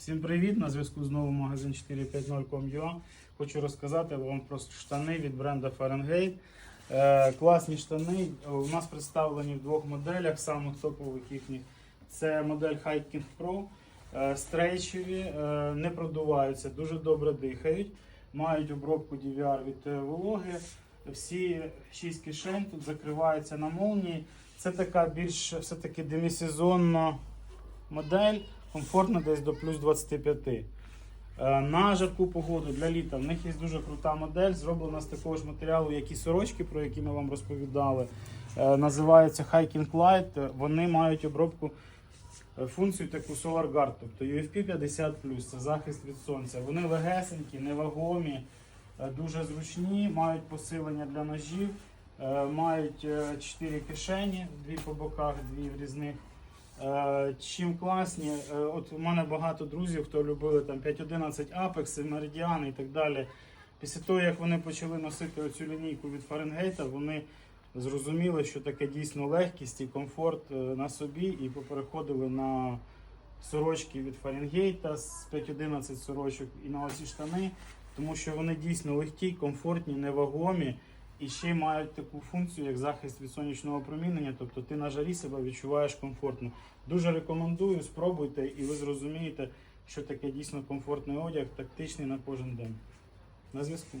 Всім привіт! На зв'язку знову магазин 450.com.ua. Хочу розказати вам про штани від бренду Fahrenheit. Е, класні штани. У нас представлені в двох моделях, самих топових їхніх. Це модель Hiking Pro. Е, стрейчеві, е, не продуваються, дуже добре дихають. Мають обробку DVR від е, вологи. Всі шість кишень тут закриваються на молнії. Це така більш все-таки демісезонна модель, комфортна десь до плюс 25. Е, На жарку погоду для літа в них є дуже крута модель, зроблена з такого ж матеріалу, як і сорочки, про які ми вам розповідали. Е, Називається Hiking Light. Вони мають обробку е, функцію таку Solar Guard, тобто UFP 50 це захист від сонця. Вони легесенькі, невагомі, дуже зручні, мають посилення для ножів, мають 4 кишені, дві по боках, дві в різних. Е, Чим класні, е, от у мене багато друзів, хто любили там 5.11 Apex, Meridian і так далі. Після того, як вони почали носити оцю лінійку від Фаренгейта, вони зрозуміли, що таке дійсно легкість і комфорт е, на собі, і попереходили на сорочки від Фаренгейта з 5.11 сорочок і на оці штани, тому що вони дійсно легкі, комфортні, невагомі. І ще мають таку функцію, як захист від сонячного промінення, тобто ти на жарі себе відчуваєш комфортно. Дуже рекомендую, спробуйте, і ви зрозумієте, що таке дійсно комфортний одяг, тактичний на кожен день. На зв'язку.